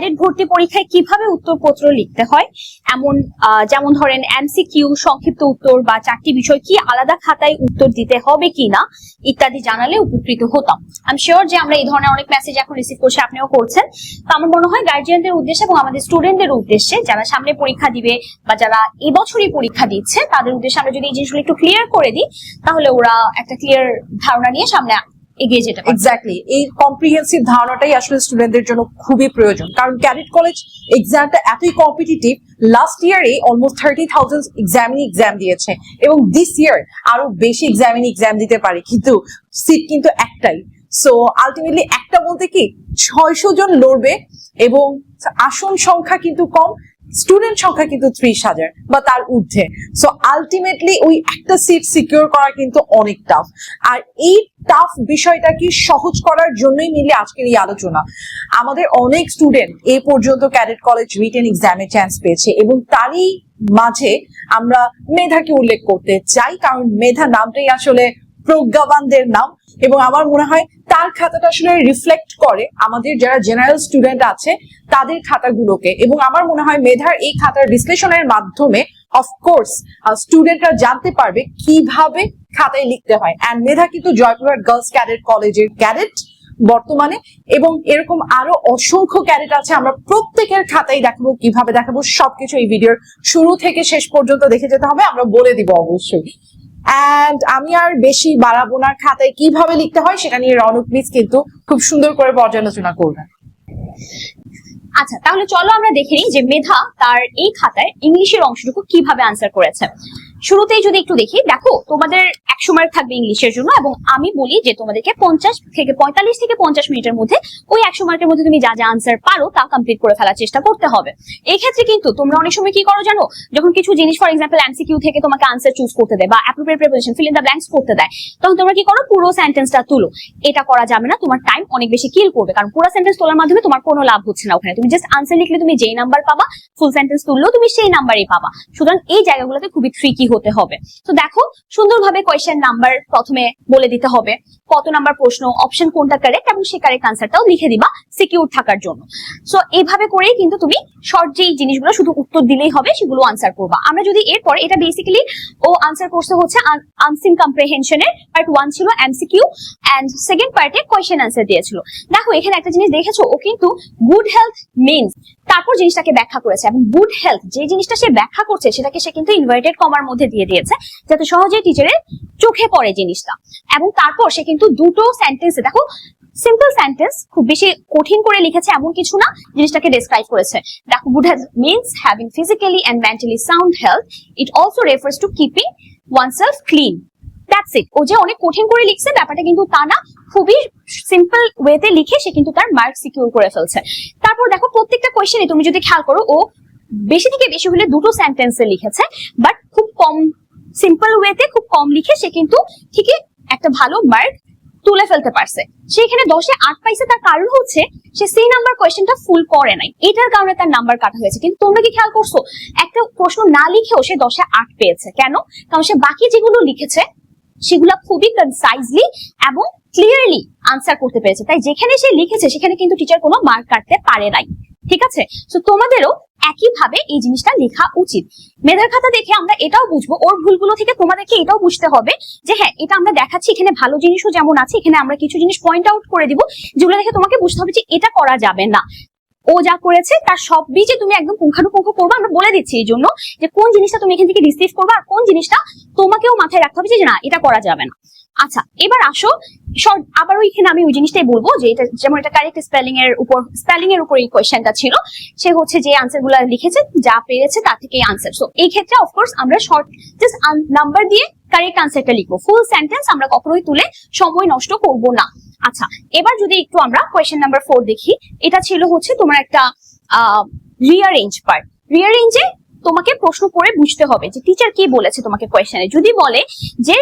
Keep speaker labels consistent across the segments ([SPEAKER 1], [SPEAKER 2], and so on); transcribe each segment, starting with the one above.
[SPEAKER 1] Cadet ভর্তি পরীক্ষায় কীভাবে উত্তরপত্র লিখতে হয়? এমন যেমন ধরেন এমসিকিউ, সংক্ষিপ্ত উত্তর বা চারটি বিষয় কি আলাদা খাতায় উত্তর দিতে হবে কিনা ইত্যাদি জানালে উপকৃত হতাম। আমি শিওর যে আমরা এই ধরনের অনেক মেসেজ এখন রিসিভ করছি, আপনিও করছেন। তো আমার মনে হয় গার্জিয়ানদের উদ্দেশ্যে এবং আমাদের স্টুডেন্টদের উদ্দেশ্যে যারা সামনে পরীক্ষা দিবে বা যারা এবছরই পরীক্ষা দিচ্ছে, তাদের উদ্দেশ্যে আমরা যদি এই জিনিসগুলো একটু ক্লিয়ার করে দিই, তাহলে ওরা একটা ক্লিয়ার ধারণা নিয়ে সামনে এগিয়ে যেতে
[SPEAKER 2] এক্স্যাক্টলি এই কম্প্রিহেন্সিভ ধারণাটাই আসলে স্টুডেন্টদের জন্য খুবই প্রয়োজন। কারণ ক্যাডেট কলেজ এক্সামটা এতই কম্পিটিটিভ লাস্ট ইয়ারে almost thirty thousand examinee exam দিয়েছে। এবং দিস ইয়ার আরও বেশি এক্সামিনি এক্সাম দিতে পারে। কিন্তু সিট কিন্তু একটাই। সো আলটিমেটলি একটা বলতে কি, ছয়শো জন লড়বে এবং আসন সংখ্যা কিন্তু কম। স্টুডেন্ট সংখ্যা কিন্তু ত্রিশ হাজার, বা তার ঊর্ধ্বে। সো আলটিমেটলি ওই একটা সিট সিকিউর করা কিন্তু অনেক টাফ আর এই টাফ বিষয়টাকে সহজ করার জন্যই মিলে আজকের এই আলোচনা। আমাদের অনেক স্টুডেন্ট এ পর্যন্ত ক্যাডেট কলেজ রিটেন এক্সামে চান্স পেয়েছে এবং তারই মাঝে আমরা মেধাকে উল্লেখ করতে চাই, কারণ মেধা নামটাই আসলে প্রজ্ঞাবানদের নাম এবং আমার মনে হয় তার খাতাটা আসলে রিফ্লেক্ট করে আমাদের যারা জেনারেল স্টুডেন্ট আছে, তাদের খাতাগুলোকে। এবং আমার মনে হয় মেধার এই খাতার বিশ্লেষণের মাধ্যমে অফকোর্স স্টুডেন্টরা জানতে পারবে কীভাবে খাতায় লিখতে হয়। অ্যান্ড মেধা কিন্তু জয়পুরহাট গার্লস ক্যাডেট কলেজের ক্যাডেট বর্তমানে এবং এরকম আরও অসংখ্য ক্যারেট আছে, আমরা প্রত্যেকের খাতায় দেখাবো, কীভাবে দেখাবো, সবকিছু এই ভিডিওর শুরু থেকে শেষ পর্যন্ত দেখে যেতে হবে, আমরা বলে দিব অবশ্যই। অ্যান্ড আমি আর বেশি বাড়াবো না, খাতায় কীভাবে লিখতে হয় সেটা নিয়ে রনক মিস কিন্তু খুব সুন্দর করে পর্যালোচনা করবেন।
[SPEAKER 1] আচ্ছা তাহলে চলো আমরা দেখে নিই যে মেধা তার এই খাতায় ইংলিশের অংশটুকু কীভাবে আনসার করেছে। শুরুতেই যদি একটু দেখি, দেখো তোমাদের একশো মার্ক থাকবে ইংলিশের জন্য এবং আমি বলি যে তোমাদেরকে পঞ্চাশ থেকে পঁয়তাল্লিশ থেকে পঞ্চাশ মিনিটের মধ্যে ওই একশো মার্কের মধ্যে তুমি যা যা আনসার পারো তা কমপ্লিট করে ফেলার চেষ্টা করতে হবে। এই ক্ষেত্রে কিন্তু তোমরা অনেক সময় কি করো জানো? যখন কিছু জিনিস ফর এক্সাম্পল এমসিকিউ থেকে তোমাকে আনসার চুজ করতে দেয় বা appropriate preposition fill in the blanks করতে দেয়, তখন তোমরা কি করো? পুরো সেন্টেন্সটা তুলো। এটা করা যাবে না, তোমার টাইম অনেক বেশি কিল করবে, কারণ পুরো সেন্টেন্স তোলার মাধ্যমে তোমার কোনো লাভ হচ্ছে না ওখানে। তুমি জাস্ট আনসার লিখলে তুমি যেই নাম্বার পাবা ফুল সেন্টেন্স তুললেও তুমি সেই নাম্বারই পাবা। সুতরাং এই জায়গাগুলোতে খুবই ট্রিকি হতে হবে। তো দেখো, সুন্দরভাবে কোয়েশ্চেন নাম্বার প্রথমে বলে দিতে হবে। কত নাম্বার প্রশ্ন অপশন কোনটা কারেক্ট এবং সে কারেক্ট আনসারটাও লিখে দিবা সিকিউর থাকার জন্য। সো এইভাবে করেই কিন্তু তুমি শর্ট যেই জিনিসগুলো শুধু উত্তর দিলেই হবে, সেগুলো আনসার করবা। আমরা যদি এরপর, এটা বেসিক্যালি ও আনসার করতে হচ্ছে আনসিন কম্প্রেহেনশনের পার্ট ওয়ান ছিল এমসিকিউ এন্ড সেকেন্ড পার্টে কোয়েশ্চেন আনসার দিয়েছিল। দেখো, এখানে একটা জিনিস দেখেছ, ও কিন্তু গুড হেলথ মিনস তারপর জিনিসটাকে ব্যাখ্যা করেছে এবং গুড হেলথ যে জিনিসটা সে ব্যাখ্যা করছে, সেটাকে সে কিন্তু ইনভার্টেড কমার মধ্যে দিয়ে দিয়েছে। যাতে সহজেই টিচারের চোখে পড়ে জিনিসটা। এবং তারপর সে কিন্তু দুটো সেন্টেন্সে দেখো সিম্পল সেন্টেন্স খুব বেশি কঠিন করে লিখেছে এমন কিছু না, জিনিসটাকে ডেসক্রাইব করেছে। দেখো good health means having physically and mentally sound health it also refers to keeping oneself clean that's it ও যে অনেক কঠিন করে লিখছে, ব্যাপারটা কিন্তু তা না, খুবই সিম্পল ওয়েতে লিখে সে কিন্তু তার মার্ক সিকিউর করে ফেলছে। তারপর দেখো, প্রত্যেকটা কোয়েশ্চেনে তুমি যদি খেয়াল করো, ও বেশি থেকে বেশি হলে দুটো সেন্টেন্সে লিখেছে বাট খুব কম সিম্পল ওয়েতে খুব কম লিখে সে কিন্তু ঠিকই একটা ভালো মার্ক তুলে ফেলতে পারছে। সে এখানে দশে আট পাইছে, তার কারণ হচ্ছে সে সেই নাম্বার কোয়েশ্চেনটা ফুল করে নাই। এটার কারণে তার নাম্বার কাটা হয়েছে। কিন্তু তোমরা কি খেয়াল করছ? একটা প্রশ্ন না লিখেও সে দশে আট পেয়েছে। কেন? কারণ সে বাকি যেগুলো লিখেছে, সেগুলা খুবই কনসাইজলি এবং ক্লিয়ারলি আনসার করতে পেরেছে। তাই যেখানে সে লিখেছে, সেখানে কিন্তু টিচার কোনো মার্ক কাটতে পারে নাই। ঠিক আছে? তো তোমাদেরও একইভাবে এই জিনিসটা লেখা উচিত। মেধার খাতা দেখে আমরা এটাও বুঝব, ওর ভুলগুলো থেকে তোমাদেরকে এটাও বুঝতে হবে যে হ্যাঁ এটা আমরা দেখাচ্ছি, এখানে ভালো জিনিসও যেমন আছে, এখানে আমরা কিছু জিনিস পয়েন্ট আউট করে দিব, যেগুলো দেখে তোমাকে বুঝতে হবে যে এটা করা যাবে না। ও যা করেছে, তার সবই যে তুমি একদম পুঙ্খানুপুঙ্খ করব, আমরা বলে দিচ্ছি এই জন্য যে কোন জিনিসটা তুমি এখান থেকে রিসিভ করবে আর কোন জিনিসটা তোমাকেও মাথায় রাখতে হবে যে না, এটা করা যাবে না। আচ্ছা এবার আসো শর্ট আবারও এখানে আমি ওই জিনিসটাই বলব যে এটা যেমন এটা কারেক্ট স্পেলিং এর উপর স্পেলিং এর উপর এই কোয়েশ্চেনটা ছিল। সে হচ্ছে যে আনসারগুলা লিখেছে, যা পেরেছে তা থেকে আনসার সো এই ক্ষেত্রে অফকোর্স আমরা শর্ট জাস্ট নাম্বার দিয়ে কারেক্ট আনসারটা লিখব। ফুল সেন্টেন্স আমরা কখনোই তুলে সময় নষ্ট করব না। আচ্ছা এবার যদি একটু আমরা কোয়েশ্চেন নাম্বার ফোর দেখি, এটা ছিল হচ্ছে তোমার একটা, আহ রিয়ারেঞ্জ পার্ট রিয়ারেঞ্জে তোমাকে প্রশ্ন করে বুঝতে হবে যে টিচার কি বলেছে তোমাকে কোয়েশ্চেনে যদি বলে যে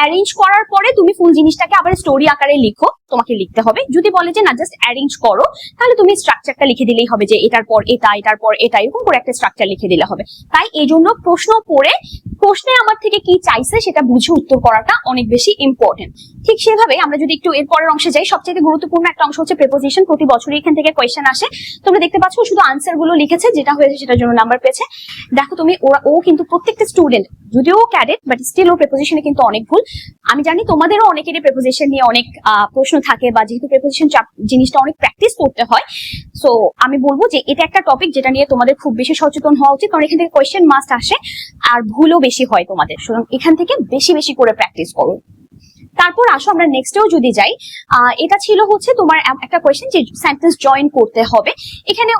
[SPEAKER 1] অ্যারেঞ্জ করার পরে তুমি ফুল জিনিসটাকে আবার স্টোরি আকারে লিখো, তোমাকে লিখতে হবে। যদি বলে যে, না জাস্ট অ্যারেঞ্জ করো, তাহলে তুমি স্ট্রাকচারটা লিখে দিলেই হবে যে, এটার পর এটা, এটার পর এটা, এরকম করে একটা স্ট্রাকচার লিখে দিলে হবে। তাই এই জন্য প্রশ্ন পড়ে, প্রশ্নে আমার থেকে কি চাইছে সেটা বুঝে উত্তর করাটা অনেক বেশি ইম্পর্টেন্ট ঠিক সেভাবে আমরা যদি একটু এর পরের অংশে যাই সবচেয়ে গুরুত্বপূর্ণ একটা অংশ হচ্ছে প্রেপোজিশন প্রতি বছরই এখান থেকে কোয়েশ্চেন আসে। তোমরা দেখতে পাচ্ছ শুধু আনসারগুলো লিখেছে, যেটা হয়েছে সেটার জন্য নাম্বার পেয়েছে। দেখো তুমি, ওরা, ও কিন্তু প্রত্যেকটা স্টুডেন্ট যদিও ক্যাডেট বাট স্টিল ও প্রেপোজিশনে কিন্তু অনেক ভুল। আমি জানি তোমাদেরও অনেকেরই প্রেপোজিশন নিয়ে অনেক প্রশ্ন থাকে বা যেহেতু প্রেপোজিশন জিনিসটা অনেক প্র্যাকটিস করতে হয়। সো আমি বলব যে এটা একটা টপিক যেটা নিয়ে তোমাদের খুব বেশি সচেতন হওয়া উচিত, কারণ এখান থেকে কোয়েশ্চেন মাস্ট আসে, আর ভুলও বেশি হয় তোমাদের। সুতরাং এখান থেকে বেশি বেশি করে প্র্যাকটিস করো। তারপর আসো, আমরা নেক্সটেও যদি যাই এটা ছিল হচ্ছে তোমার একটা কোয়েশ্চেন যে সেন্টেন্স জয়েন করতে হবে। এখানে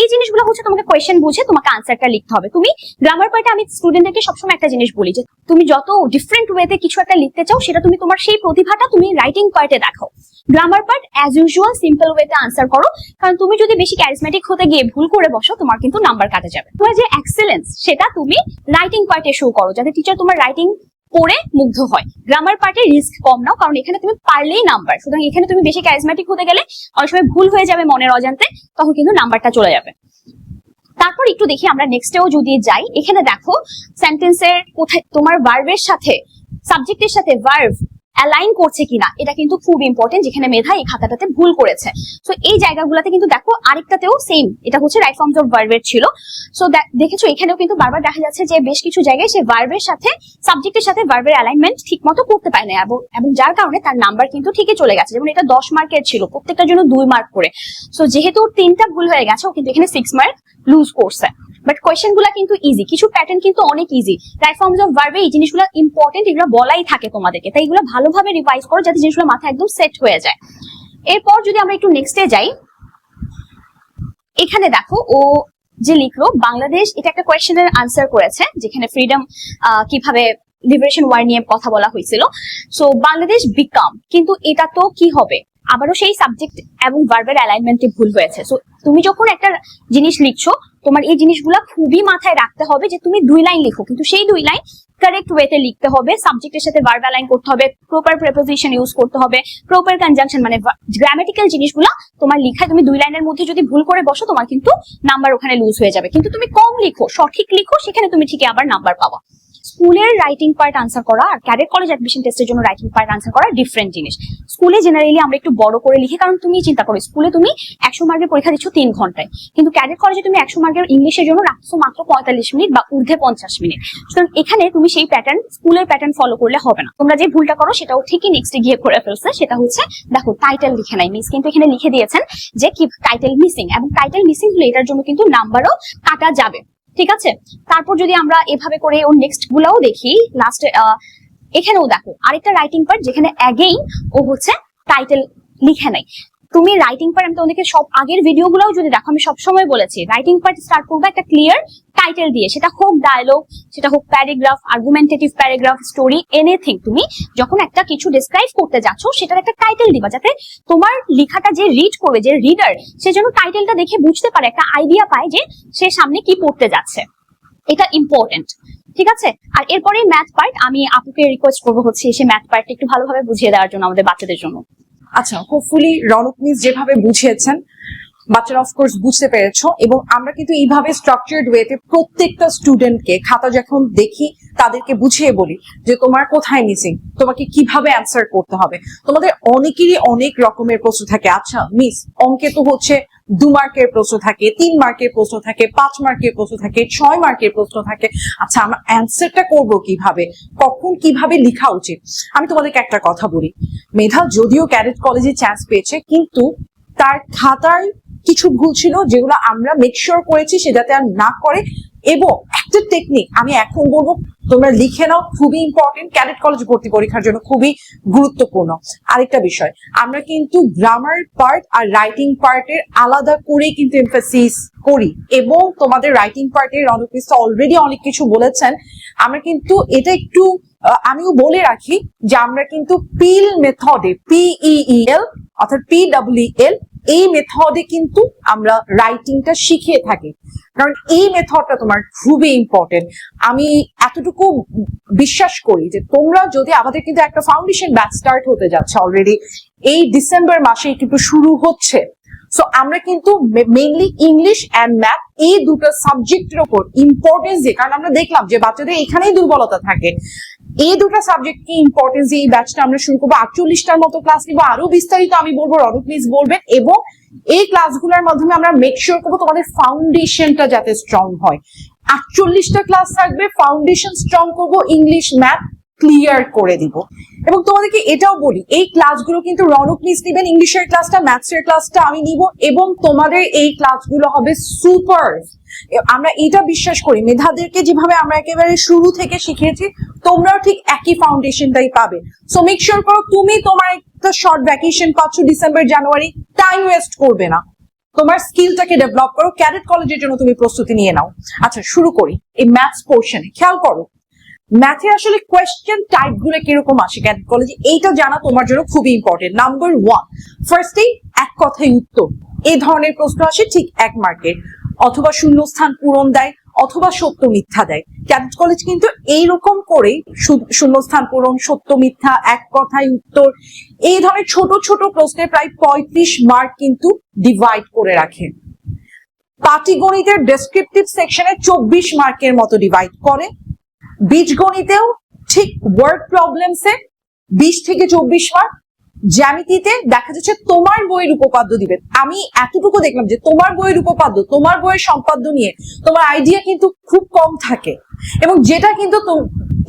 [SPEAKER 1] এই জিনিসগুলো হচ্ছে তোমাকে কোয়েশ্চেন বুঝে তোমাকে আনসারটা লিখতে হবে। তুমি গ্রামার পার্টে আমি স্টুডেন্টদেরকে সবসময় একটা জিনিস বলি যে, তুমি যত ডিফারেন্ট ওয়েতে কিছু একটা লিখতে চাও, সেটা তুমি তোমার সেই প্রতিভাটা তুমি রাইটিং পার্টে দেখো। Grammar part as usual simple ওয়েতে আনসার করো। কারণ তুমি যদি বেশি ক্যারিসমেটিক হতে গিয়ে ভুল করে বসো, তোমার কিন্তু নাম্বার কাটা যাবে। তোমার যে এক্সেলেন্স সেটা তুমি রাইটিং পার্টে শো করো। যাতে টিচার তোমার রাইটিং পড়ে মুগ্ধ হয়। গ্রামার পার্টে রিস্ক কম নাও, কারণ এখানে তুমি পারলেই নাম্বার সুতরাং এখানে তুমি বেশি ক্যারিসমেটিক হতে গেলে অনেক সময় ভুল হয়ে যাবে মনের অজান্তে, তখন কিন্তু নাম্বারটা চলে যাবে। তারপর একটু দেখি আমরা নেক্সটেও যদি যাই, এখানে দেখো সেন্টেন্সের কোথায় তোমার ভার্বের সাথে সাবজেক্টের সাথে ভার্ভ অ্যালাইন করছে কিনা, এটা কিন্তু খুব ইম্পর্টেন্ট যেখানে মেধা এই খাতাটাতে ভুল করেছে। সো এই জায়গাগুলোতে কিন্তু দেখো আরেকটাতেও সেম এটা হচ্ছে রাইট ফর্মস অফ ভার্বের ছিল। সো দেখেছ এখানেও কিন্তু বারবার দেখা যাচ্ছে যে বেশ কিছু জায়গায় সে ভার্বের সাথে সাবজেক্টের সাথে ভার্বের অ্যালাইনমেন্ট ঠিক মতো করতে পারে না, এবং যার কারণে তার নাম্বার কিন্তু ঠিকই চলে গেছে। যেমন এটা দশ মার্কের ছিল, প্রত্যেকটার জন্য দুই মার্ক করে। সো যেহেতু তিনটা ভুল হয়ে গেছে, ও কিন্তু এখানে সিক্স মার্ক লুজ করছে। বাট কোয়েশ্চেনগুলা কিন্তু ইজি কিছু প্যাটার্ন কিন্তু অনেক ইজি রাইট ফর্মস অফ ভার্বে এই জিনিসগুলো ইম্পর্টেন্ট এগুলো বলাই থাকে তোমাদেরকে। তাই এগুলো ভালোভাবে রিভাইজ করো যাতে জিনিসগুলো মাথায় একদম সেট হয়ে যায়। এরপর যদি আমরা একটু নেক্সটে যাই, এখানে দেখো ও যে লিখলো, বাংলাদেশ এটা একটা কোয়েশ্চেনের আনসার করেছে, যেখানে ফ্রিডম কীভাবে লিবারেশন ওয়ার নিয়ে কথা বলা হয়েছিল। সো বাংলাদেশ বিকাম কিন্তু এটা তো কি হবে? আবারও সেই সাবজেক্ট এবং ভার্বের অ্যালাইনমেন্টে ভুল হয়েছে। সো তুমি যখন একটা জিনিস লিখছো, তোমার এই জিনিসগুলো খুবই মাথায় রাখতে হবে যে তুমি দুই লাইন লিখো। কিন্তু সেই দুই লাইন কারেক্ট ওয়েতে লিখতে হবে সাবজেক্টের সাথে ভার্ব অ্যালাইন করতে হবে প্রপার প্রেপোজিশন ইউজ করতে হবে প্রপার কনজাংশন মানে গ্রামাটিক্যাল জিনিসগুলো তোমার লিখায়, তুমি দুই লাইনের মধ্যে যদি ভুল করে বসো, তোমার কিন্তু নাম্বার ওখানে লুজ হয়ে যাবে। কিন্তু তুমি কম লিখো, সঠিক লিখো, সেখানে তুমি ঠিকই আবার নাম্বার পাবা। স্কুলের রাইটিং পার্ট আনসার করা আর ক্যাডেট কলেজ অ্যাডমিশন টেস্টের জন্য রাইটিং পার্ট আনসার করা ডিফারেন্ট জিনিস। স্কুলে জেনারেলি আমরা একটু বড় করে লিখি, কারণ তুমি চিন্তা করো, স্কুলে তুমি একশো মার্কের পরীক্ষা দিচ্ছ তিন ঘন্টায়। কিন্তু ক্যাডেট কলেজে তুমি একশো মার্কের ইংলিশের জন্য রাখছো মাত্র পঁয়তাল্লিশ মিনিট বা ঊর্ধ্বে পঞ্চাশ মিনিট। সুতরাং এখানে তুমি সেই প্যাটার্ন স্কুলের প্যাটার্ন ফলো করলে হবে না। তোমরা যে ভুলটা করো সেটাও ঠিকই নেক্সটে গিয়ে করে ফেলছে, সেটা হচ্ছে, দেখো টাইটেল লিখে নাই মিস কিন্তু এখানে লিখে দিয়েছেন যে কি টাইটেল মিসিং এবং টাইটেল মিসিং হলে এটার জন্য কিন্তু নাম্বারও কাটা যাবে। ঠিক আছে? তারপর যদি আমরা এভাবে করে ওর নেক্সট গুলাও দেখি লাস্ট এখানেও দেখো, আরেকটা রাইটিং পার্ট যেখানে অ্যাগেইন ও হচ্ছে টাইটেল লিখে নাই তুমি রাইটিং পার্ট আমি তোমাদেরকে সব আগের ভিডিও গুলাও যদি দেখো, আমি সবসময় বলেছি রাইটিং পার্ট স্টার্ট করবে একটা ক্লিয়ার টাইটেল দিয়ে। সেটা হোক ডায়লগ সেটা হোক paragraph argumentative paragraph story anything তুমি যখন একটা কিছু ডিসক্রাইব করতে যাচ্ছ, সেটার একটা টাইটেল দিবা, যাতে তোমার লেখাটা যে রিড করবে, যে রিডার সে যেন টাইটেলটা দেখে বুঝতে পারে, একটা আইডিয়া পায় যে সে সামনে কি পড়তে যাচ্ছে। এটা ইম্পর্টেন্ট ঠিক আছে? আর এরপরে ম্যাথ পার্ট আমি আপুকে রিকোয়েস্ট করব হচ্ছে এসে ম্যাথ পার্টটা একটু ভালোভাবে বুঝিয়ে দেওয়ার জন্য আমাদের বাচ্চাদের জন্য।
[SPEAKER 2] আচ্ছা হোপফুলি রনক মিস যেভাবে বুঝিয়েছেন বাচ্চারা অফকোর্স বুঝতে পেরেছ এবং আমরা কিন্তু এইভাবে স্ট্রাকচার্ড ওয়েতে প্রত্যেকটা স্টুডেন্টকে খাতা যখন দেখি, তাদেরকে বুঝিয়ে বলি যে তোমার কোথায় মিসিং তোমাকে কীভাবে অ্যান্সার করতে হবে? তোমাদের অনেকেরই অনেক রকমের প্রশ্ন থাকে। আচ্ছা মিস অঙ্কে তো হচ্ছে দু মার্কের প্রশ্ন থাকে, তিন মার্কের প্রশ্ন থাকে, পাঁচ মার্কের প্রশ্ন থাকে, ছয় মার্কের প্রশ্ন থাকে। আচ্ছা আমরা অ্যান্সারটা করব কীভাবে? কখন কীভাবে লেখা উচিত? আমি তোমাদেরকে একটা কথা বলি। মেধা যদিও ক্যাডেট কলেজে চান্স পেয়েছে, কিন্তু তার খাতার কিছু ভুল ছিল যেগুলো আমরা মেক শিওর করেছি সে যাতে আর না করে। এবং একটা টেকনিক আমি এখন বলব, তোমরা লিখে নাও, খুবই ইম্পর্টেন্ট ক্যাডেট কলেজ ভর্তি পরীক্ষার জন্য খুবই গুরুত্বপূর্ণ। আরেকটা বিষয়, আমরা কিন্তু গ্রামার পার্ট আর রাইটিং পার্টের আলাদা করে কিন্তু এমফাসিস করি। এবং তোমাদের রাইটিং পার্টের রণকৃষ্ণ অলরেডি অনেক কিছু বলেছেন। আমরা কিন্তু এটা একটু আমিও বলে রাখি যে আমরা কিন্তু পিল মেথডে পিইএল অর্থাৎ পি ডাব্লিউ এল এই মেথডে কিন্তু আমরা রাইটিংটা শিখিয়ে থাকি। কারণ এই মেথডটা তোমার খুবই ইম্পর্টেন্ট আমি এতটুকু বিশ্বাস করি যে তোমরা যদি আমাদের কিন্তু একটা ফাউন্ডেশন ব্যাচ স্টার্ট হতে যাচ্ছে অলরেডি এই ডিসেম্বর মাসে কিন্তু শুরু হচ্ছে। সো আমরা কিন্তু মেইনলি ইংলিশ অ্যান্ড ম্যাথ এই দুটো সাবজেক্টের উপর ইম্পর্টেন্স দিয়ে, কারণ আমরা দেখলাম যে বাচ্চাদের এখানেই দুর্বলতা থাকে। এই দুটো সাবজেক্টকে ইম্পর্টেন্স দিয়ে এই ব্যাচটা আমরা শুরু করব? আটচল্লিশটার মতো ক্লাস নিবো। আরও বিস্তারিত আমি বলব, রনক প্লিজ বলবেন। এবং এই ক্লাসগুলোর মাধ্যমে আমরা মেক শিওর করব তোমাদের ফাউন্ডেশনটা যাতে স্ট্রং হয়। আটচল্লিশটা ক্লাস থাকবে ফাউন্ডেশন স্ট্রং করব ইংলিশ ম্যাথ ক্লিয়ার করে দিব। এবং তোমাদেরকে এটাও বলি, এই ক্লাসগুলো কিন্তু রনক মিস নিবেন ইংলিশের ক্লাসটা ম্যাথসের ক্লাসটা আমি নিব এবং তোমাদের এই ক্লাসগুলো হবে সুপার আমরা এটা বিশ্বাস করি, মেধাদেরকে যেভাবে আমরা একেবারে শুরু থেকে শিখেছি তোমরাও ঠিক একই ফাউন্ডেশনটাই পাবে। সো মেক শিওর করো, তুমি তোমার একটা শর্ট ভ্যাকেশন পাচ্ছ ডিসেম্বর জানুয়ারি টাইম ওয়েস্ট করবে না। তোমার স্কিলটাকে ডেভেলপ করো ক্যাডেট কলেজের জন্য তুমি প্রস্তুতি নিয়ে নাও। আচ্ছা শুরু করি, এই ম্যাথস পোর্শনে খেয়াল করো ম্যাথে আসলে কোয়েশ্চেন টাইপগুলো কীরকম আসে ক্যাডেট কলেজে এইটা জানা তোমার জন্য খুবই ইম্পর্টেন্ট নাম্বার ওয়ান ফার্স্টেই এক কথায় উত্তর। এই ধরনের প্রশ্ন আসে ঠিক এক মার্কের অথবা শূন্যস্থান পূরণ দেয়, অথবা সত্য মিথ্যা দেয়। ক্যাডেট কলেজ কিন্তু এইরকম করে শূন্যস্থান পূরণ, সত্য মিথ্যা, এক কথায় উত্তর, এই ধরনের ছোট ছোট প্রশ্নে প্রায় পঁয়ত্রিশ মার্ক কিন্তু ডিভাইড করে রাখে। পাটিগণিতের ডেসক্রিপটিভ সেকশনে চব্বিশ মার্কের মতো ডিভাইড করে। বীজগণিতেও ঠিক ওয়ার্ড প্রবলেমসে বিশ থেকে চব্বিশ মার্ক জ্যামিতিতে দেখা যাচ্ছে তোমার বইয়ের উপপাদ্য দিবে। আমি এতটুকু দেখলাম যে তোমার বইয়ের উপপাদ্য, তোমার বইয়ের সম্পাদ্য নিয়ে তোমার আইডিয়া কিন্তু খুব কম থাকে। এবং যেটা কিন্তু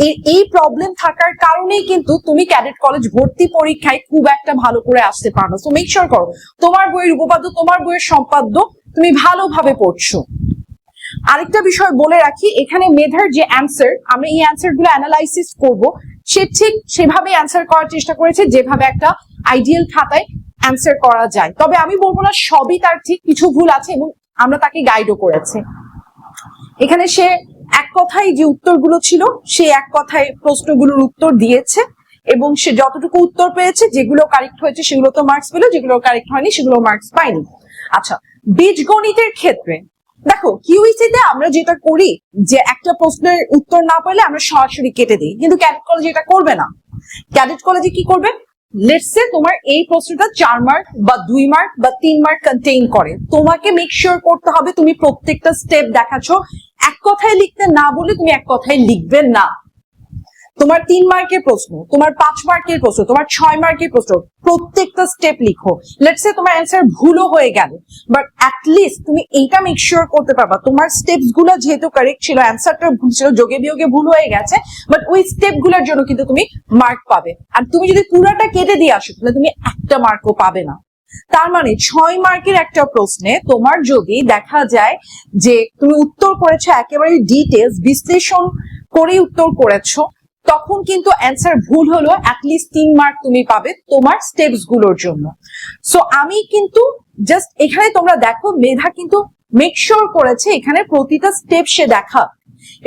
[SPEAKER 2] এই- প্রবলেম থাকার কারণেই কিন্তু তুমি ক্যাডেট কলেজ ভর্তি পরীক্ষায় খুব একটা ভালো করে আসতে পারো সো মেক শিওর করো, তোমার বইয়ের উপপাদ্য, তোমার বইয়ের সম্পাদ্য তুমি ভালোভাবে পড়ছো। আরেকটা বিষয় বলে রাখি, এখানে মেধার যে অ্যান্সার আমরা এই অ্যান্সারগুলো অ্যানালাইসিস করব। সে ঠিক সেভাবে অ্যান্সার করার চেষ্টা করেছে, যেভাবে একটা আইডিয়াল খাতায় অ্যান্সার করা যায়। তবে আমি বলব না, সবই তার ঠিক, কিছু ভুল আছে এবং আমরা তাকে গাইডও করেছি। এখানে সে এক কথায় যে উত্তরগুলো ছিল, সে এক কথায় প্রশ্নগুলোর উত্তর দিয়েছে এবং সে যতটুকু উত্তর পেয়েছে, যেগুলো কারেক্ট হয়েছে, সেগুলো তো মার্কস পেল, যেগুলো কারেক্ট হয়নি, সেগুলো মার্কস পাইনি আচ্ছা বীজগণিতের ক্ষেত্রে দেখো কিউইসিতে আমরা যেটা করি, যে একটা প্রশ্নের উত্তর না পেলে আমরা সরাসরি কেটে দিই। কিন্তু ক্যাডেট কলেজে এটা করবে না। ক্যাডেট কলেজে কি করবে? লেটসে তোমার এই প্রশ্নটা চার মার্ক বা দুই মার্ক বা তিন মার্ক কন্টেইন করে। তোমাকে মেক শিওর করতে হবে তুমি প্রত্যেকটা স্টেপ দেখাচ্ছ। এক কথায় লিখতে না বলে তুমি এক কথায় লিখবে না। তোমার তিন মার্কের প্রশ্ন, তোমার পাঁচ মার্কের প্রশ্ন, তোমার ছয় মার্কের প্রশ্ন, প্রত্যেকটা স্টেপ লিখো। লেটসে তোমার অ্যান্সার ভুলও হয়ে গেল বাট লিস্ট তুমি এইটা মেক শিওর করতে পারবা। তোমার স্টেপসগুলো যেহেতু কারেক্ট ছিল অ্যান্সারটা ভুল ছিল, যোগে বিয়োগে ভুল হয়ে গেছে বাট ওই স্টেপগুলোর জন্য কিন্তু তুমি মার্ক পাবে। আর তুমি যদি পুরাটা কেটে দিয়ে আসো, তাহলে তুমি একটা মার্কও পাবে না। তার মানে ছয় মার্কের একটা প্রশ্নে তোমার যদি দেখা যায় যে তুমি উত্তর করেছ, একেবারে ডিটেলস বিশ্লেষণ করে উত্তর করেছ তখন কিন্তু অ্যান্সার ভুল হলো অ্যাটলিস্ট তিন মার্ক তুমি পাবে তোমার স্টেপসগুলোর জন্য। সো আমি কিন্তু জাস্ট এখানে তোমরা দেখো, মেধা কিন্তু মেক শিওর করেছে এখানে প্রতিটা স্টেপ সে দেখা।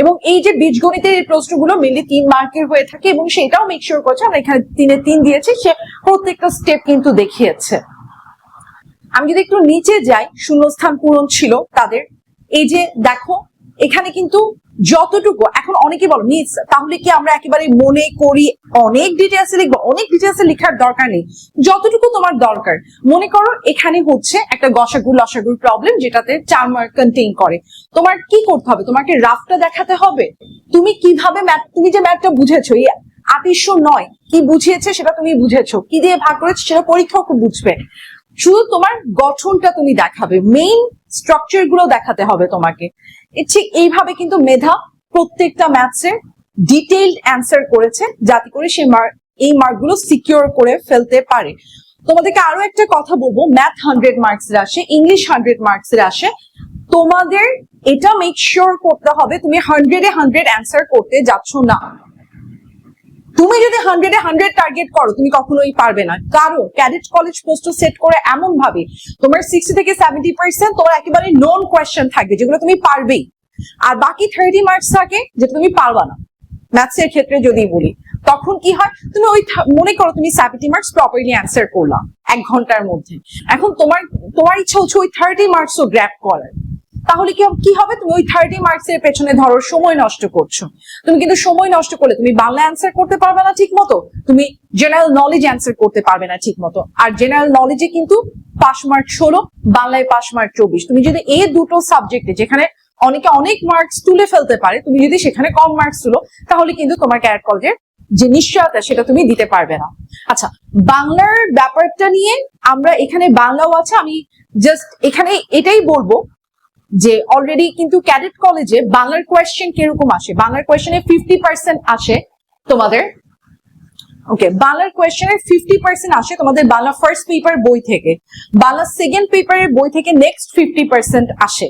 [SPEAKER 2] এবং এই যে বীজগণিতের এই প্রশ্নগুলো মেনলি তিন মার্কের হয়ে থাকে এবং সেটাও মেক শিওর করেছে, আমরা এখানে তিনে তিন দিয়েছি, সে প্রত্যেকটা স্টেপ কিন্তু দেখিয়েছে। আমি যদি একটু নিচে যাই, শূন্যস্থান পূরণ ছিল তাদের। এই যে দেখো, এখানে কিন্তু যতটুকু, এখন অনেকে বলো মিস তাহলে কি আমরা একেবারে মনে করি অনেক ডিটেলসে লিখব? অনেক ডিটেলসে লেখার দরকার নেই। যতটুকু তোমার দরকার। মনে করো এখানে হচ্ছে একটা গসাগু লসাগুর প্রবলেম যেটাতে চার মার্ক কন্টেইন করে। তোমার কি করতে হবে? তোমাকে রাফটা দেখাতে হবে? তুমি কীভাবে ম্যাথ তুমি যে ম্যাথটা বুঝেছ, এই আটিশো নয়, কি বুঝিয়েছে সেটা তুমি বুঝেছ, কি দিয়ে ভাগ করেছ সেটা পরীক্ষক বুঝবে। শুধু তোমার গঠনটা তুমি দেখাবে মেইন স্ট্রাকচারগুলো দেখাতে হবে তোমাকে। ঠিক এইভাবে কিন্তু মেধা প্রত্যেকটা ম্যাথসের ডিটেইলড অ্যান্সার করেছে, যাতে করে সে মার্ক এই মার্কগুলো সিকিউর করে ফেলতে পারে। তোমাদেরকে আরও একটা কথা বলব ম্যাথ হান্ড্রেড মার্কস এর আসে ইংলিশ হান্ড্রেড মার্কস এর আসে। তোমাদের এটা মেক শিওর করতে হবে, তুমি হান্ড্রেড এ হান্ড্রেড অ্যান্সার করতে যাচ্ছ না। তুমি যদি হান্ড্রেডে হান্ড্রেড টার্গেট করো, তুমি কখনোই পারবে না। কারণ ক্যাডেট কলেজ পোস্ট সেট করে এমন ভাবে তোমার সিক্সটি থেকে সেভেন্টি পার্সেন্ট তোমার একেবারে নন কোয়েশ্চেন থাকবে, যেগুলো তুমি পারবেই। আর বাকি থার্টি মার্কস থাকে যেটা তুমি পারবা না। ম্যাথস এর ক্ষেত্রে যদি বলি, তখন কি হয়? তুমি ওই মনে করো তুমি সেভেন্টি মার্কস প্রপারলি অ্যান্সার করলাম এক ঘণ্টার মধ্যে। এখন তোমার তোমার ইচ্ছা হচ্ছে ওই থার্টি মার্কসও গ্র্যাপ করার। তাহলে কি কি হবে? তুমি ওই থার্টি মার্কস এর পেছনে ধরো, সময় নষ্ট করছ। তুমি কিন্তু সময় নষ্ট করলে, তুমি বাংলা অ্যান্সার করতে পারবে না ঠিক মতো তুমি জেনারেল নলেজ অ্যান্সার করতে পারবে না ঠিক মতো আর জেনারেল নলেজে কিন্তু পাস মার্ক ষোলো, বাংলায় পাস মার্ক চব্বিশ। তুমি যদি এই দুটো সাবজেক্টে যেখানে অনেকে অনেক মার্কস তুলে ফেলতে পারে, তুমি যদি সেখানে কম মার্কস তুলো, তাহলে কিন্তু তোমার ক্যারেট কলেজের যে নিশ্চয়তা, সেটা তুমি দিতে পারবে না। আচ্ছা বাংলার ব্যাপারটা নিয়ে আমরা এখানে বাংলাও আছে, আমি জাস্ট এখানে এটাই বলব যে অলরেডি কিন্তু ক্যাডেট কলেজে বাংলার কোয়েশ্চেন কীরকম আসে? বাংলার কোয়েশ্চেনে ফিফটি পার্সেন্ট আসে তোমাদের। ওকে বাংলার কোয়েশ্চেনের ফিফটি পার্সেন্ট আসে তোমাদের বাংলা ফার্স্ট পেপার বই থেকে। বাংলা সেকেন্ড পেপারের বই থেকে নেক্সট ফিফটি পার্সেন্ট আসে।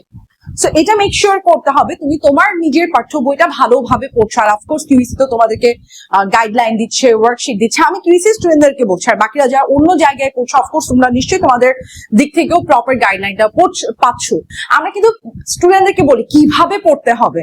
[SPEAKER 2] সো এটা মেক শিওর করতে হবে। তুমি তোমার নিজের পাঠ্য বইটা ভালোভাবে পড়ছো আর অফকোর্স কিউসি তো তোমাদেরকে গাইডলাইন দিচ্ছে ওয়ার্কশিট দিচ্ছে। আমি কিউসি স্টুডেন্টদেরকে বলছি, আর বাকিরা যারা অন্য জায়গায় পড়ছো অফকোর্স তোমরা নিশ্চয়ই তোমাদের দিক থেকেও প্রপার গাইডলাইনটা পাচ্ছ। আমরা কিন্তু স্টুডেন্টদেরকে বলি, কীভাবে পড়তে হবে?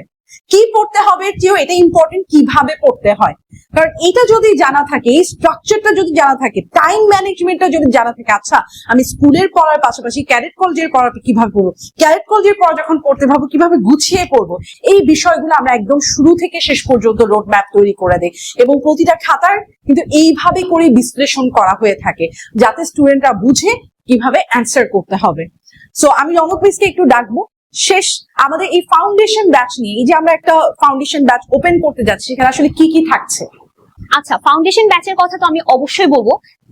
[SPEAKER 2] কি পড়তে হবে চেয়েও এটা ইম্পর্টেন্ট কীভাবে পড়তে হয়? কারণ এটা যদি জানা থাকে, এই স্ট্রাকচারটা যদি জানা থাকে টাইম ম্যানেজমেন্টটা যদি জানা থাকে আচ্ছা আমি স্কুলের পড়ার পাশাপাশি ক্যারেট কলেজের পড়া কীভাবে পড়ব? ক্যাডেট কলেজের পড়া যখন পড়তে ভাবো কীভাবে গুছিয়ে পড়ব? এই বিষয়গুলো আমরা একদম শুরু থেকে শেষ পর্যন্ত রোড ম্যাপ তৈরি করে দেয় এবং প্রতিটা খাতার কিন্তু এইভাবে করে বিশ্লেষণ করা হয়ে থাকে, যাতে স্টুডেন্টরা বুঝে কীভাবে অ্যান্সার করতে হবে। সো আমি রনক মিসকে একটু ডাকবো। শেষ, আমাদের এই ফাউন্ডেশন ব্যাচ নিয়ে, এই যে আমরা একটা ফাউন্ডেশন ব্যাচ ওপেন করতে যাচ্ছি, সেখানে আসলে কি কি থাকছে?
[SPEAKER 1] আচ্ছা ফাউন্ডেশন ব্যাচের কথা তো আমি অবশ্যই বলব।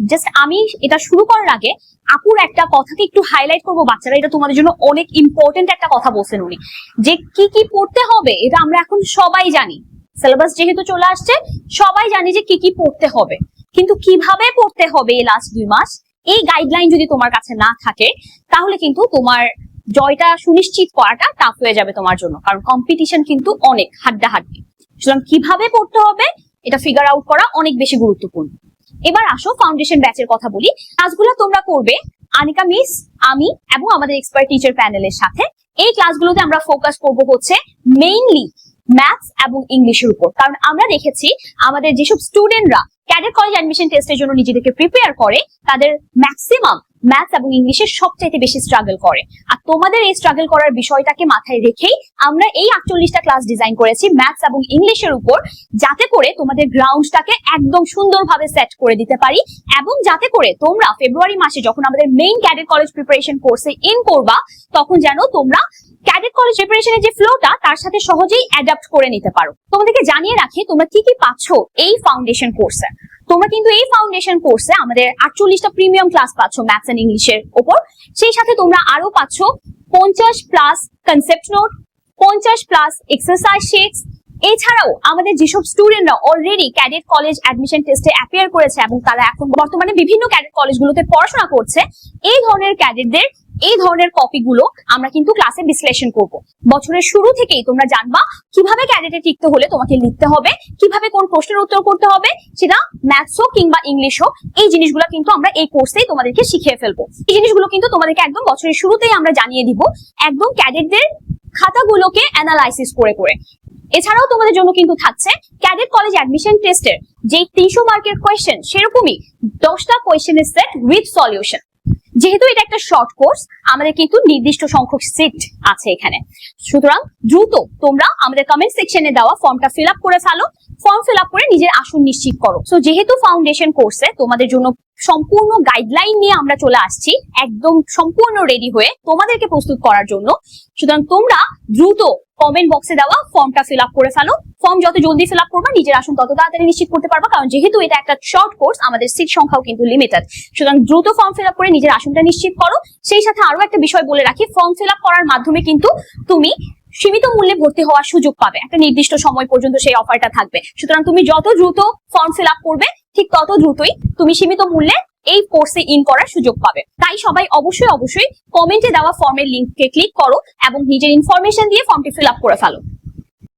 [SPEAKER 1] জাস্ট আমি এটা শুরু করার আগে আপুর একটা কথাকে একটু হাইলাইট করব, বাচ্চারা এটা তোমাদের জন্য অনেক ইম্পর্টেন্ট একটা কথা বলছেন উনি। যে কি কি পড়তে হবে, এটা আমরা এখন সবাই জানি। সিলেবাস যেহেতু চলে আসছে, সবাই জানি যে কি কি পড়তে হবে। কিন্তু কীভাবে পড়তে হবে এই লাস্ট দুই মাস? এই গাইডলাইন যদি তোমার কাছে না থাকে, তাহলে কিন্তু তোমার জয়টা সুনিশ্চিত করাটা টাফ হয়ে যাবে তোমার জন্য। কারণ কম্পিটিশন কিন্তু অনেক, হাড্ডাহাড্ডি। সুতরাং কীভাবে পড়তে হবে, এটা ফিগার আউট করা অনেক বেশি গুরুত্বপূর্ণ। এবার আসো ফাউন্ডেশন ব্যাচের কথা বলি। ক্লাসগুলো তোমরা করবে, আনিকা মিস, আমি এবং আমাদের এক্সপার্ট টিচার প্যানেলের সাথে। এই ক্লাসগুলোতে আমরা ফোকাস করব হচ্ছে মেইনলি ম্যাথস এবং ইংলিশের উপর। কারণ আমরা দেখেছি আমাদের যেসব স্টুডেন্টরা ক্যাডেট কলেজ অ্যাডমিশন টেস্টের জন্য নিজেদেরকে প্রিপেয়ার করে, তাদের ম্যাক্সিমাম ম্যাথস এবং ইংলিশের সবচাইতে বেশি স্ট্রাগল করে। আর তোমাদের এই স্ট্রাগল করার বিষয়টাকে মাথায় রেখেই আমরা এই আটচল্লিশটা ক্লাস ডিজাইন করেছি ম্যাথস এবং ইংলিশের উপর, যাতে করে তোমাদের গ্রাউন্ডটাকে একদম সুন্দরভাবে সেট করে দিতে পারি এবং যাতে করে তোমরা ফেব্রুয়ারি মাসে যখন আমাদের মেইন ক্যাডেট কলেজ প্রিপারেশন কোর্সে ইন করবা, তখন যেন তোমরা ক্যাডেট কলেজ প্রিপারেশনের যে ফ্লোটা তার সাথে সহজেই অ্যাডাপ্ট করে নিতে পারো। তোমাদেরকে জানিয়ে রাখি, তোমরা কি কি পাচ্ছ এই ফাউন্ডেশন কোর্সে তোমরা কিন্তু এই ফাউন্ডেশন কোর্সে আমাদের আটচল্লিশটা প্রিমিয়াম ক্লাস পাচ্ছ ম্যাথস এন্ড ইংলিশের ওপর। সেই সাথে তোমরা আরও পাচ্ছ পঞ্চাশ প্লাস কনসেপ্ট নোট পঞ্চাশ প্লাস এক্সারসাইজ শিটস এছাড়াও আমাদের যেসব স্টুডেন্টরা অলরেডি ক্যাডেট কলেজ অ্যাডমিশন টেস্টে অ্যাপিয়ার করেছে এবং তারা এখন বর্তমানে বিভিন্ন ক্যাডেট কলেজগুলোতে পড়াশোনা করছে, এই ধরনের ক্যাডেটদের এই ধরনের কপিগুলো আমরা কিন্তু ক্লাসে বিশ্লেষণ করব। বছরের শুরু থেকেই তোমরা জানবা কীভাবে ক্যাডেটে টিকতে হলে তোমাকে লিখতে হবে, কীভাবে কোন প্রশ্নের উত্তর করতে হবে, সেটা ম্যাথস হোক কিংবা ইংলিশ হোক, এই জিনিসগুলো কিন্তু আমরা এই কোর্সেই তোমাদেরকে শিখিয়ে ফেলব। এই জিনিসগুলো কিন্তু তোমাদেরকে একদম বছরের শুরুতেই আমরা জানিয়ে দিব, একদম ক্যাডেটদের খাতাগুলোকে অ্যানালাইসিস করে করে। এছাড়াও তোমাদের জন্য কিন্তু থাকছে ক্যাডেট কলেজ অ্যাডমিশন টেস্টের যে তিনশো মার্কের কোয়েশ্চেন সেরকমই দশটা কোয়েশ্চেনের সেট উইথ সলিউশন যেহেতু এটা একটা শর্ট কোর্স আমাদের কিন্তু নির্দিষ্ট সংখ্যক সিট আছে এখানে। সুতরাং দ্রুত তোমরা আমাদের কমেন্ট সেকশনে দেওয়া ফর্মটা ফিল করে ফেলো। ফর্ম ফিল করে নিজের আসন নিশ্চিত করো। সো যেহেতু ফাউন্ডেশন কোর্সে তোমাদের জন্য সম্পূর্ণ গাইডলাইন নিয়ে আমরা চলে আসছি, একদম সম্পূর্ণ রেডি হয়ে তোমাদেরকে প্রস্তুত করার জন্য। সুতরাং তোমরা দ্রুত কমেন্ট বক্সে দেওয়া ফর্মটা ফিল আপ করে ফেলো। ফর্ম যত জলদি ফিল আপ করবা, নিজের আসন তত তাড়াতাড়ি নিশ্চিত করতে পারবা, কারণ যেহেতু এটা একটা শর্ট কোর্স আমাদের সিট সংখ্যাও কিন্তু লিমিটেড সুতরাং দ্রুত ফর্ম ফিল আপ করে নিজের আসনটা নিশ্চিত করো। সেই সাথে আরও একটা বিষয় বলে রাখি ফর্ম ফিল আপ করার মাধ্যমে কিন্তু তুমি সীমিত মূল্যে ভর্তি হওয়ার সুযোগ পাবে। একটা নির্দিষ্ট সময় পর্যন্ত সেই অফারটা থাকবে। সুতরাং তুমি যত দ্রুত ফর্ম ফিল আপ করবে ঠিক তত দ্রুতই তুমি সীমিত মূল্যে এই কোর্সে ইন করার সুযোগ পাবে। তাই সবাই অবশ্যই অবশ্যই কমেন্টে দেওয়া ফর্মের লিঙ্ককে ক্লিক করো এবং নিজের ইনফরমেশন দিয়ে ফর্মটি ফিল আপ করে ফেলো।